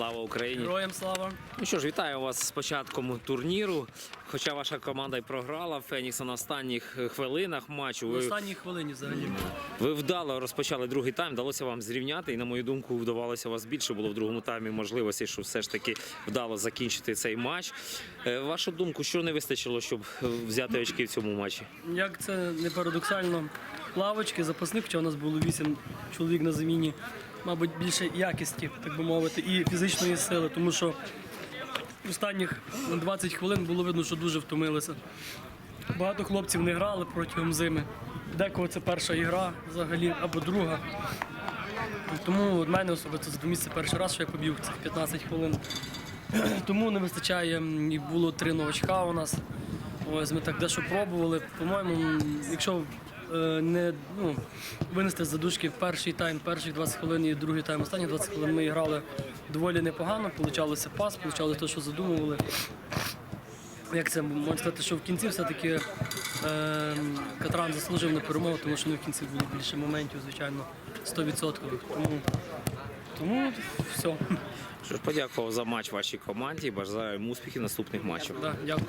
Слава Україні! Героям слава. Ну що ж, вітаю вас з початком турніру. Хоча ваша команда й програла Фенікса на останніх хвилинах матчу. В Ви, останній хвилині взагалі. ви вдало розпочали другий тайм, вдалося вам зрівняти. І на мою думку, вдавалося у вас більше було в другому таймі можливості, що все ж таки вдало закінчити цей матч. Е, Вашу думку, що не вистачило, щоб е, взяти очки в цьому матчі? Як це не парадоксально, лавочки, запасних, хоча у нас було 8 чоловік на заміні, мабуть, більше якісті, так би мовити, і фізичної сили, тому що останніх 20 хвилин було видно, що дуже втомилися. Багато хлопців не грали протягом зими. Декого це перша ігра взагалі або друга. Тому в мене особисто за місце перший раз, що я побіг цих 15 хвилин. Тому не вистачає. І було три новачка у нас. Ось ми так дещо пробували. По-моєму, якщо не ну, винести задушки перший тайм, перші 20 хвилин і другий тайм, останні 20 хвилин ми грали доволі непогано. Получалося пас, получалося те, що задумували. Як це можна сказати, що в кінці все-таки е, Катран заслужив на перемогу, тому що ну, в кінці було більше моментів, звичайно, 100%. Тому, тому все. Що ж, подякував за матч вашій команді. Бажаю їм успіхів наступних матчів. Да, дякую.